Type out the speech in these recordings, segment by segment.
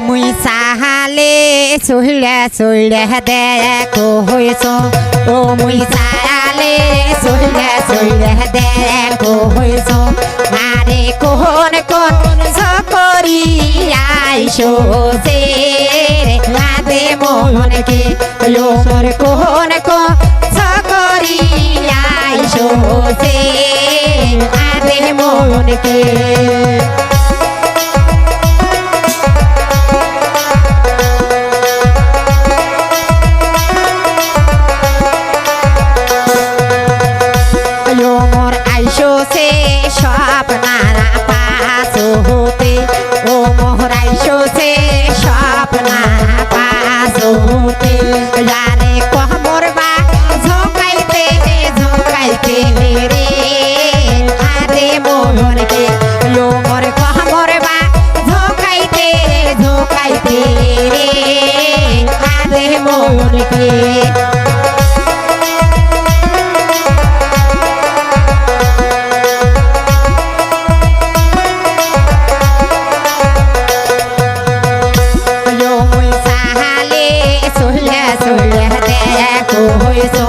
মুই সাহালে চহিলে চহিলে দেখো হয়েছ ও মুই সাহালে চহিলে চহিলে দেখো হয়েছ আরে কোন কোন সকরি আইসো সে রাধে মোহনকে লোমর কোন কোন সে সব নানা পাশো হতে, ও আইসো সে সব নানা পাশো হতে। জানে কহ মোর বা ঝোকাইতে ঝোকাইতে রে আরে মোহনকে আয়ো মোর কহ মোর বা ঝোকাইতে ঝোকাইতে রে আরে মোহনকে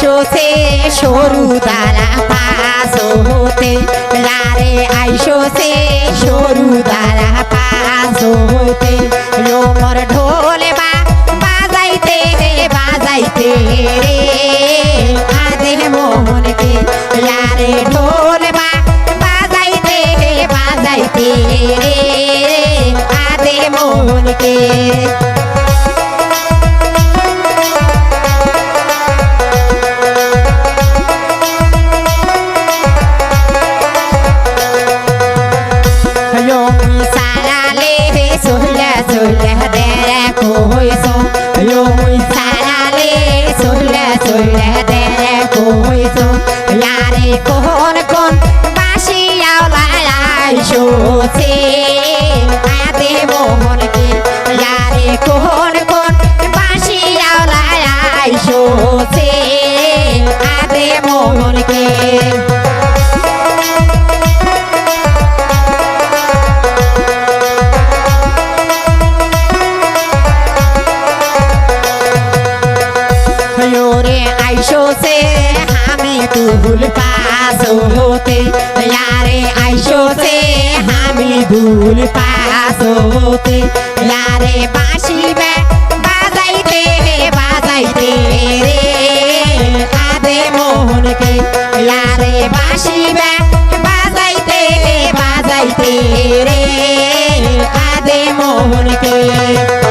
সে সরু পাস হতে লারে আইসো সে সরু পাস হতে। লোমর ঢোলে বা বাজাইতে বাজাইতে রে। আদে মোহনকে লারে ঢোল বা বাজাইতে বাজাইতে রে। আদে মোহনকে লারে কোন কোন বাসি আইসো সে আতে মোহনকে লারে কোন কোন বাসি आयशो से हमें तू भूल पास होते। यारे आयशो से हमें भूल पास होते। यारे बाशी बे बाजाइते बाजाइते रे आदे मोहन के यारे बाशी बे बाजाइते बाजाइते रे आदे मोहन के